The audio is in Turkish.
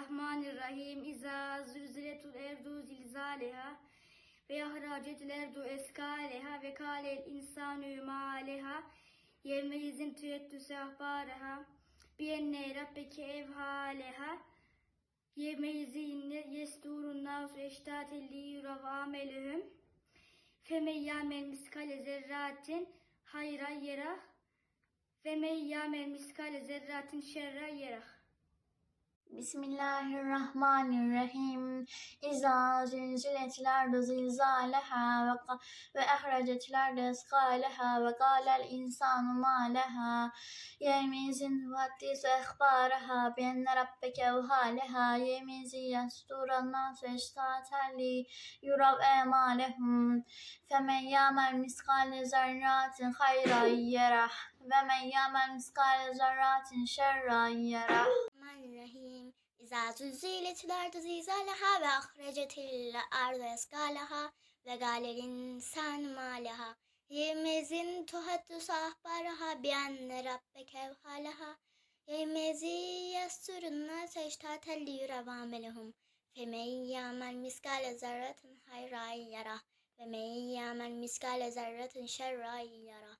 Bismillahirrahmanirrahim. İza zülziletul erdu zilzaleha ve ahracetil erdu eskaleha ve kâlel insanü mâleha. Yevme izin tüyettüse ahbâreha. Biyenne rabbeke evhâleha. Yevme izin yesturun nasu eştâtelli yura ve amelühüm femen yâmel miskale zerratin hayra yerah. Ve men yâmel miskale zerratin şerra yerah. Bismillahirrahmanirrahim. İza zilziletil ardu zilzaleha ve, ve ahracetil ardu eskaleha ve qalel insanu ma leha. Yemizin tuhaddisu ehbaraha bi enne rabbeke evhaleha. Yemizi yasturan nasu eştatelli yurav emalehum. Femen yamel miskale zerratin hayra yerah. Ve men yamel miskale zerratin şerra yerah. Bismillahirrahmanirrahim. İza zülziletil ardı zilzaleha ve ahrecetil ardı eskaleha ve galel insan maleha. Yemezin tuhaddüsü ahbaraha bi enne rabbeke evhaleha. Yemezi yasturun nase iştatelli yürevamelehum. Femen yamel miskale zerretin hayra yara. Ve men yamel miskale zerretin şerra yara.